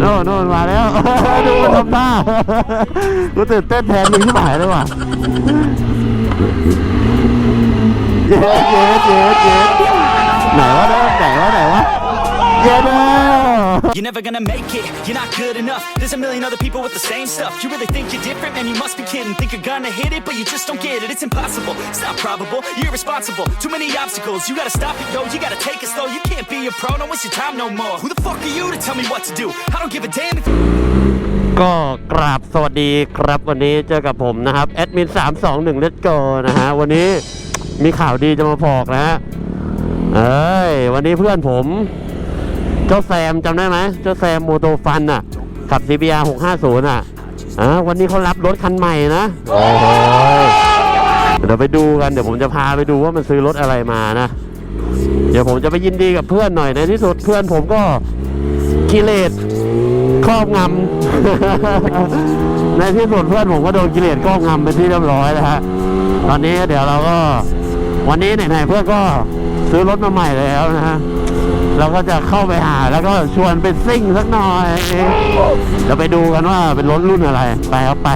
โน่นโน่นมาแล้ว ดูมันทำท่ากูตื่นเต้นแทนมึงที่หายเลยว่ะเย้เย้เย้เย้ไหนวะเด้อไหนวะไหนวะเย็ดเด้อ You're never gonna make it, you're not good enough There's a million other people with the same stuff You really think you're different? Man, you must be kidding Think you're gonna hit it, but you just don't get it It's impossible, it's not probable, you're irresponsible Too many obstacles, you gotta stop it, yo You gotta take it slow, you can't be a pro Don't waste your time no more Who the fuck are you to tell me what to do? I don't give a damn if ก็กราบสวัสดีครับวันนี้เจอกับผมนะครับแอดมิน321 Let's Go นะฮะวันนี้มีข่าวดีจะมาบอกนะฮะเอ้ยวันนี้เพื่อนผม เจ้าแซมจำได้ไหมเจ้าแซมโมโตฟันอะขับ CBR 650อะอ่าวันนี้เขารับรถคันใหม่นะโอ้โหเดี๋ยวไปดูกันเดี๋ยวผมจะพาไปดูว่ามันซื้อรถอะไรมานะเดี๋ยวผมจะไปยินดีกับเพื่อนหน่อยในที่สุดเพื่อนผมก็กิเลสครอบงำในที่สุดเพื่อนผมก็โดนกิเลสครอบงำเป็นที่เรียบร้อยแล้วฮะตอนนี้เดี๋ยวเราก็วันนี้ไหนๆเพื่อนก็ซื้อรถมาใหม่แล้วนะฮะ เราก็จะเข้าไปหาแล้วก็ชวนไปซิ่งสักหน่อยเดี๋ยวไปดูกันว่าเป็นรถรุ่นอะไร ไปครับไป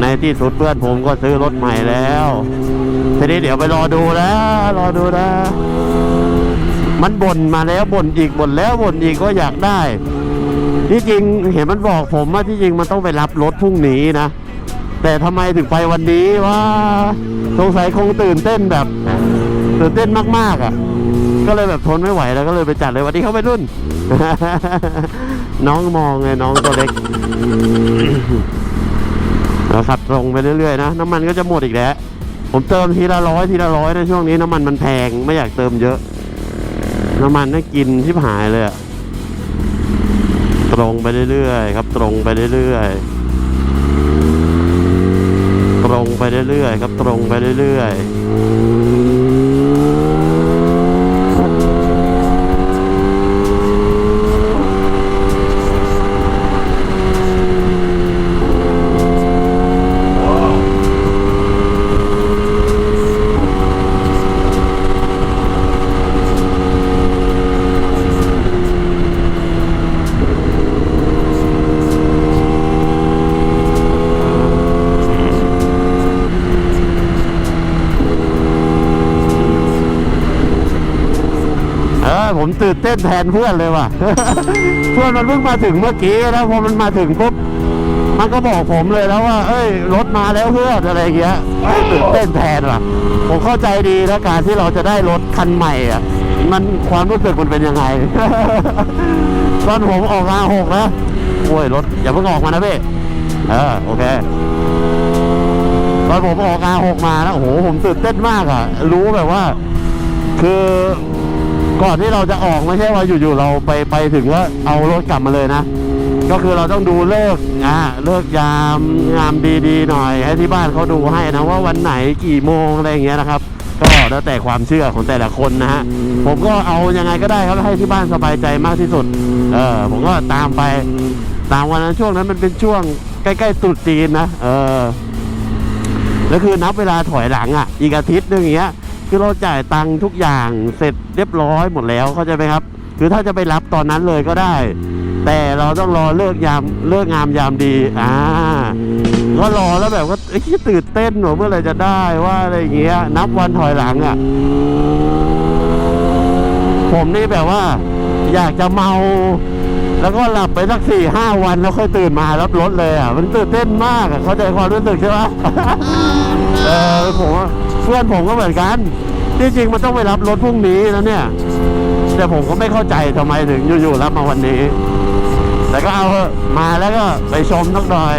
ในที่สุดเพื่อนผมก็ซื้อรถใหม่แล้วทีนี้เดี๋ยวไปรอดูแล้วรอดูนะ มันบ่นมาแล้วบ่นอีกบ่นแล้วบ่นอีกก็อยากได้ ที่จริงเห็นมันบอกผมว่าที่จริงมันต้องไปรับรถพรุ่งนี้นะ แต่ทำไมถึงไปวันนี้ว่าสงสัยคงตื่นเต้นแบบตื่นเต้นมากๆอะ ก็เลยแบบทนไม่ไหวแล้วก็เลยไปจัดเลยวันนี้เขาไปรุ่น น้องมองไงน้องตัวเล็กเราขับตรงไปเรื่อยๆนะน้ำมันก็จะหมดอีกแล้วผมเติมทีละร้อยทีละร้อยในช่วงนี้น้ำมันมันแพงไม่อยากเติมเยอะ น้ำมันน่ากินที่หายเลยอะตรงไปเรื่อยๆครับ ตรงไปเรื่อยๆ ไปเรื่อยๆครับตรงไปเรื่อยๆ ตื่นเต้นแทนเพื่อนเลยว่ะ เพื่อนมันเพิ่งมาถึงเมื่อกี้แล้วพอมันมาถึงปุ๊บ มันก็บอกผมเลยแล้วว่า เอ้ย รถมาแล้วเพื่อนอะไรเงี้ยตื่นเต้นแทนว่ะ ผมเข้าใจดีแล้วการที่เราจะได้รถคันใหม่อะ มันความรู้สึกมันเป็นยังไง ตอนผมออกมาหกนะโอ้ยรถอย่าเพิ่งออกมานะพี่เออโอเคตอนผมออกอาหกมาแล้วโอ้โหผมตื่นเต้นมากอะ รู้แบบว่า คือ ก่อนที่เราจะออกไม่ใช่ว่าอยู่ๆเราไปไปถึงว่าเอารถกลับมาเลยนะ ก็คือเราต้องดูเลิกอ่าเลิกยามงามดีๆหน่อย ให้ที่บ้านเขาดูให้นะว่าวันไหนกี่โมงอะไรอย่างเงี้ยนะครับ ก็แล้วแต่ความเชื่อของแต่ละคนนะฮะผมก็เอายังไงก็ได้ครับให้ที่บ้านสบายใจมากที่สุดเออผมก็ตามไปตามวันนั้นช่วงนั้นมันเป็นช่วงใกล้ๆตรุษจีนนะเออแล้วคือนับเวลาถอยหลังอะ อีกอาทิตย์นึงอย่างเงี้ย คือเราจ่ายตังค์ทุกอย่างเสร็จเรียบร้อยหมดแล้วเข้าใจไหมครับ คือถ้าจะไปรับตอนนั้นเลยก็ได้ แต่เราต้องรอเลิกยามเลิกงามยามดีอ่าก็รอแล้วแบบว่าเอ้ยตื่นเต้นหนูเมื่อไรจะได้ว่าอะไรอย่างเงี้ย นับวันถอยหลังอะ ผมนี่แบบว่า อยากจะเมา แล้วก็หลับไปสักสี่ห้าวันแล้วค่อยตื่นมารับรถเลยอะ มันตื่นเต้นมากอะ เข้าใจความรู้สึกใช่ไหมเออผมว่า เพื่อนผมก็เหมือนกัน ที่จริงมันต้องไปรับรถพรุ่งนี้แล้วเนี่ย แต่ผมก็ไม่เข้าใจทำไมถึงอยู่ๆรับมาวันนี้ แต่ก็เอามาแล้วก็ไปชมสักหน่อย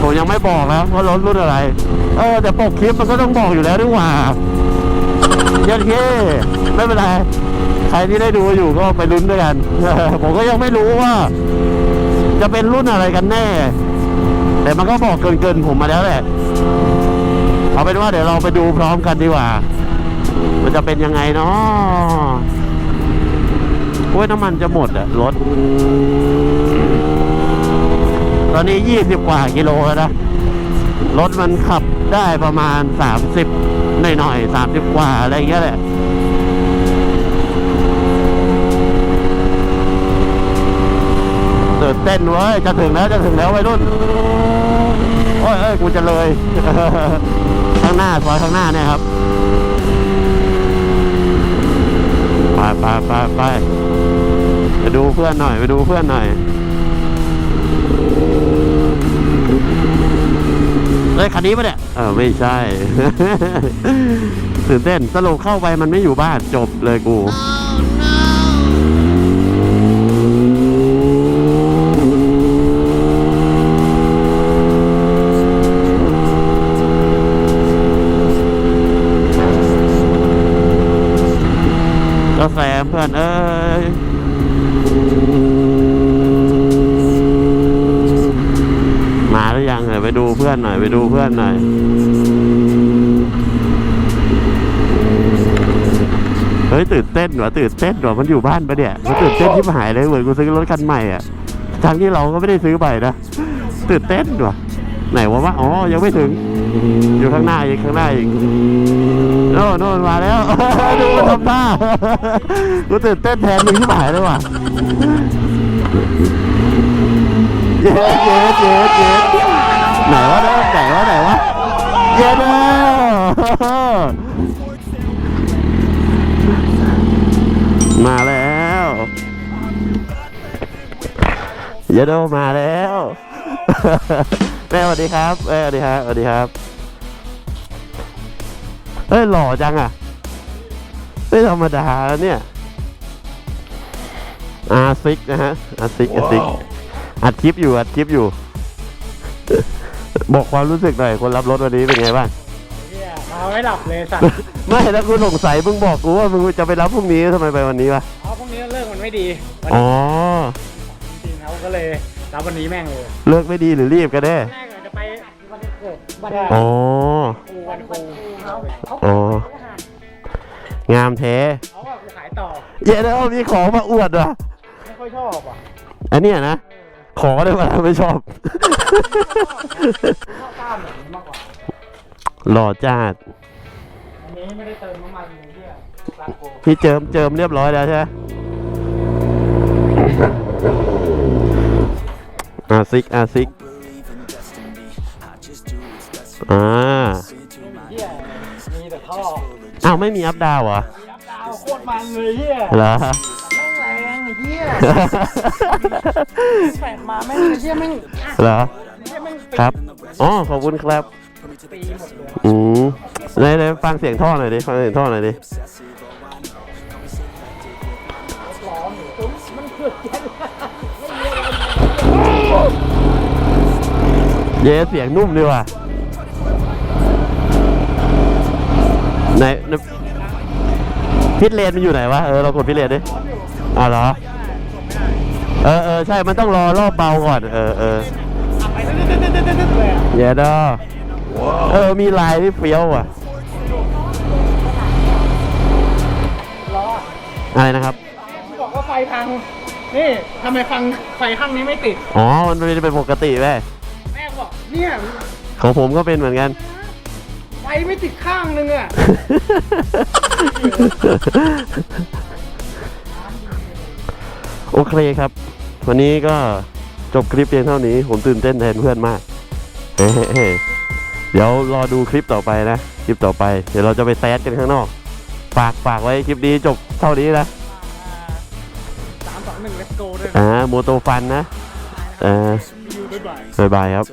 ผมยังไม่บอกนะว่ารถรุ่นอะไร เออ แต่ปกคลิปมันก็ต้องบอกอยู่แล้วดีกว่าเยันเคไม่เป็นไรใครที่ได้ดูอยู่ก็ไปลุ้นด้วยกัน ผมก็ยังไม่รู้ว่า จะเป็นรุ่นอะไรกันแน่ แต่มันก็บอกเกินๆผมมาแล้วแหละ เอาเป็นว่าเดี๋ยวเราไปดูพร้อมกันดีกว่า มันจะเป็นยังไงเนาะโอ้ยน้ำมันจะหมดอะรถ ตอนนี้ยี่สิบกว่ากิโลแล้วนะ รถมันขับได้ประมาณสามสิบหน่อยๆสามสิบกว่าอะไรเงี้ยแหละเต้นเว้ย จะถึงแล้ว จะถึงแล้ววัยรุ่น อ้ยเอ้ยกูจะเลยข้างหน้าซอยข้างหน้าเนี่ยครับไปไปไปไปไปดูเพื่อนหน่อย ไปดูเพื่อนหน่อยเอ้ยคันนี้ปะเนี่ยเออไม่ใช่ ตื่นเต้นสรุปเข้าไปมันไม่อยู่บ้านจบเลยกู ก็แซมเพื่อนเอ้ยมาหรือยังเออไปดูเพื่อนหน่อยไปดูเพื่อนหน่อยเฮ้ยตื่นเต้นว่ะตื่นเต้นว่ะมันอยู่บ้านปะเนี่ยมันตื่นเต้นที่หายเลยเหมือนกูซื้อรถคันใหม่อะทั้งที่เราก็ไม่ได้ซื้อใหม่นะตื่นเต้นว่ะไหนวะวะอ๋อยังไม่ถึง อยู่ข้างหน้าอีกข้างหน้าอีก โน่นโน่นมาแล้ว ดูมันทำท่ากูตื่นเต้นแทนมึงที่หายเลยว่ะเย็ดเย็ดเย็ดเย็ดไหนวะเด้อไหนวะไหนวะเย็ดเด้อมาแล้วเยโดมาแล้วแม่สวัสดีครับแม่สวัสดีครับสวัสดีครับ เอ้ยหล่อจังอะไม่ธรรมดาเนี่ยอาซิกนะฮะอาซิกอาซิกอัดคลิปอยู่อัดคลิปอยู่ บอกความรู้สึกหน่อยคนรับรถวันนี้เป็นไงบ้างเฮียมาไม่หลับเลยสัตว์ไม่แล้วกูสงสัยมึงบอกกูว่ามึงจะไปรับพรุ่งนี้ทำไมไปวันนี้วะเพราะพวกนี้เลิกมันไม่ดีวันอ๋อนี้จริงๆเขาก็เลยรับวันนี้แม่งเลย เลิกไม่ดีหรือรีบกันแน่แรกอะจะไปวันเกิด วันอ๋อครูวันครูเขาอ๋องามแท้เขาอะกูขายต่อ เย้แล้วมีของมาอวดว่ะไม่ค่อยชอบอะอันเนี้ยนะ ขอได้มาไม่ชอบ ชอบกล้ามแบบนี้มากกว่า หล่อจ้าดอันนี้ไม่ได้เติมน้ำมันเลยเฮียรักกูพี่เจิมเจิมเรียบร้อยแล้วใช่ไหมอาซิกอาซิก อ่าเฮียมีแต่ท่ออ้าวไม่มีอัพดาวเหรอยับดาวโคตรมันเลยเฮียเหรอแม่งแรงไอ้เฮียแปดมาแม่งไอ้เฮียแม่งเหรอเฮียแม่งปีครับอ๋อขอบคุณครับปีหมดเลยอืมไหนไหนฟังเสียงท่อหน่อยดิฟังเสียงท่อหน่อยดิร้อนอยู่มันเกิดแค่เย้เสียงนุ่มดีว่ะ ไหนไหนพิษเลนมันอยู่ไหนวะ เออเรากดพิษเลนดิอ๋อเหรอ เออเออใช่ มันต้องรอรอบเบาก่อน เออเออขับไปตึ๊ดๆๆๆๆเลยอะเย้ดอเออ มีลายที่เฟี้ยวว่ะล้ออะไรนะครับ บอกว่าไฟพัง นี่ทำไมฟังไฟข้างนี้ไม่ติด อ๋อ มันเป็นปกติแม่แม่บอกเนี่ย ของผมก็เป็นเหมือนกันไฟไม่ติดข้างนึงอะ โอเคครับ วันนี้ก็จบคลิปเพียงเท่านี้ ผมตื่นเต้นแทนเพื่อนมาก เฮ้ๆเดี๋ยวรอดูคลิปต่อไปนะ คลิปต่อไป เดี๋ยวเราจะไปแซดกันข้างนอก ฝากฝากไว้คลิปนี้จบเท่านี้นะสามสองหนึ่ง let's go ด้วยอ่าโมโตฟันนะอ่ายูบ๊ายบายบ๊ายบายครับ